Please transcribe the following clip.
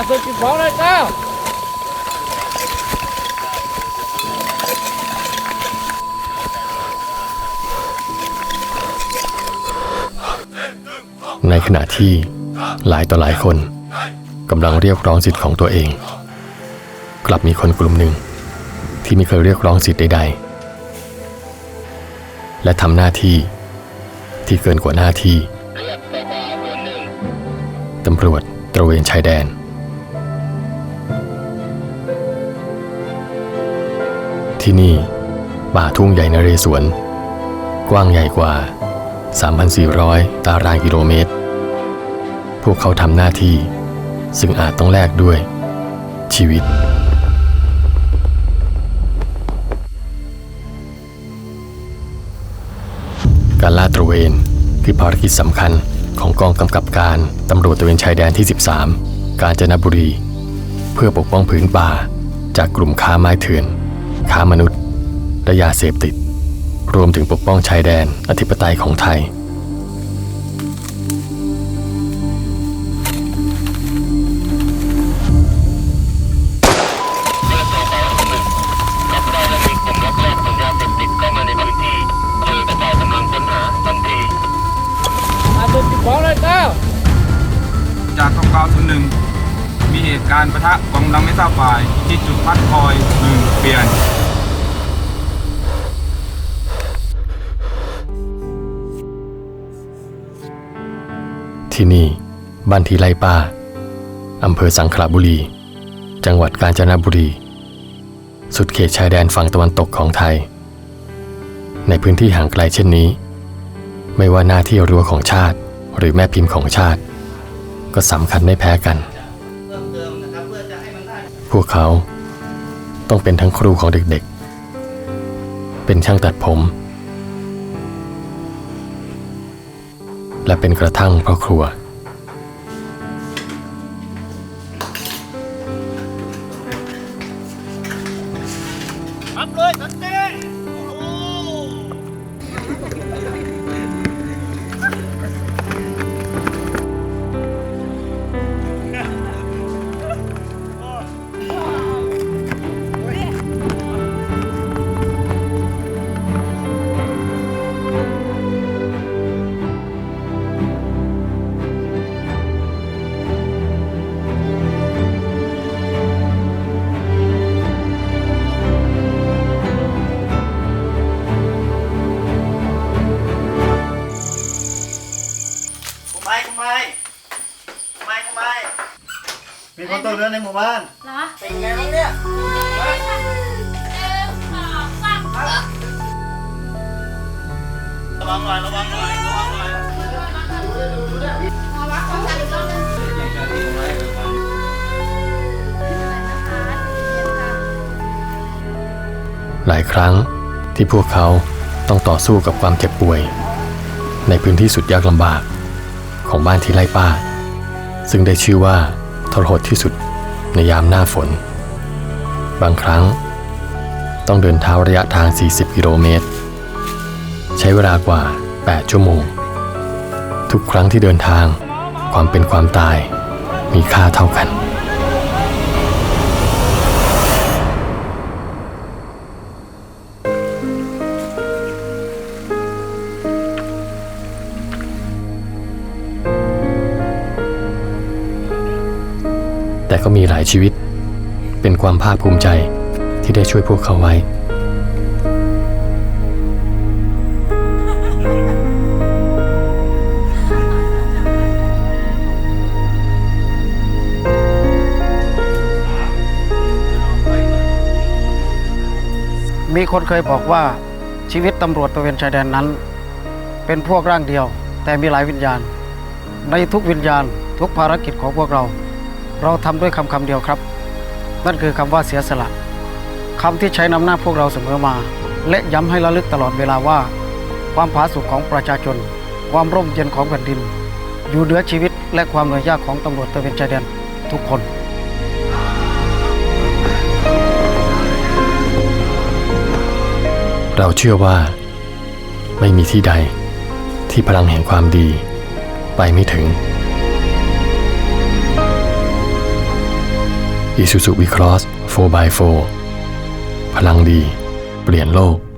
อาสุจิตของเลยเก้าในขณะที่หลายต่อหลายคนกำลังเรียกร้องสิทธิ์ของตัวเอง กลับมีคนกลุ่มหนึ่ง ที่ไม่เคยเรียกร้องสิทธิ์ใดๆ และทำหน้าที่ที่เกินกว่าหน้าที่ตำรวจตระเวนชายแดน ที่นี่ ป่าทุ่งใหญ่นเรศวร กว้างใหญ่กว่า 3,400 ตารางกิโลเมตร พวกเขาทำหน้าที่ ซึ่งอาจต้องแลกด้วย ชีวิต การลาดตระเวนคือภารกิจสำคัญของกองกำกับการตำรวจตระเวนชายแดนที่ 13 กาญจนบุรี เพื่อปกป้องผืนป่าจากกลุ่มค้าไม้เถื่อน ค้ามนุษย์ และยาเสพติด รวมถึงปกป้องชายแดนอธิปไตยของไทยอาสุจิตของเลยเก้าจากกองกาวถึงหนึ่งมีเหตุการณ์ประทะกองกำลังไม่ทราบฝ่ายที่จุดพักคอยหนึ่งเปลี่ยน ที่นี่ บ้านทีไร่ป้าอำเภอสังขละบุรี จังหวัดกาญจนบุรี สุดเขตชายแดนฝั่งตะวันตกของไทย ในพื้นที่ห่างไกลเช่นนี้ ไม่ว่าหน้าที่รั้วของชาติ หรือแม่พิมพ์ของชาติ ก็สำคัญไม่แพ้กัน พวกเขาต้องเป็นทั้งครูของเด็กๆ เป็นช่างตัดผม และเป็นกระทั่งพ่อครัวคุณไมีคนตกเรือในหมู่บ้าน เหรอเป็นไงบ้างเนี่ยระวังหน่อยระวังหน่อยระวังหน่อยหลายครั้งที่พวกเขาต้องต่อสู้กับความเจ็บป่วย ในพื้นที่สุดยากลำบากของบ้านที่ไร่ป้า ซึ่งได้ชื่อว่า ทรหดที่สุดในยามหน้าฝน บางครั้งต้องเดินเท้าระยะทาง 40 กิโลเมตร ใช้เวลากว่า 8 ชั่วโมง ทุกครั้งที่เดินทางความเป็นความตายมีค่าเท่ากัน ก็มีหลายชีวิต เป็นความภาคภูมิใจที่ได้ช่วยพวกเขาไว้ มีคนเคยบอกว่าชีวิตตำรวจตระเวนชายแดนนั้น เป็นพวกร่างเดียว แต่มีหลายวิญญาณ ในทุกวิญญาณทุกภารกิจของพวกเรา เราทำด้วยคำคำเดียวครับ นั่นคือคำว่าเสียสละคำที่ใช้นำหน้าพวกเราเสมอมา และย้ำให้ระลึกตลอดเวลาว่า ความผาสุกของประชาชน ความร่มเย็นของแผ่นดิน อยู่เหนือชีวิตและความเหนื่อยยากของตำรวจตระเวนชายแดนทุกคนเราเชื่อว่า ไม่มีที่ใดที่พลังแห่งความดี ไปไม่ถึง Isuzu V-Cross 4x4 พลังดี เปลี่ยนโลก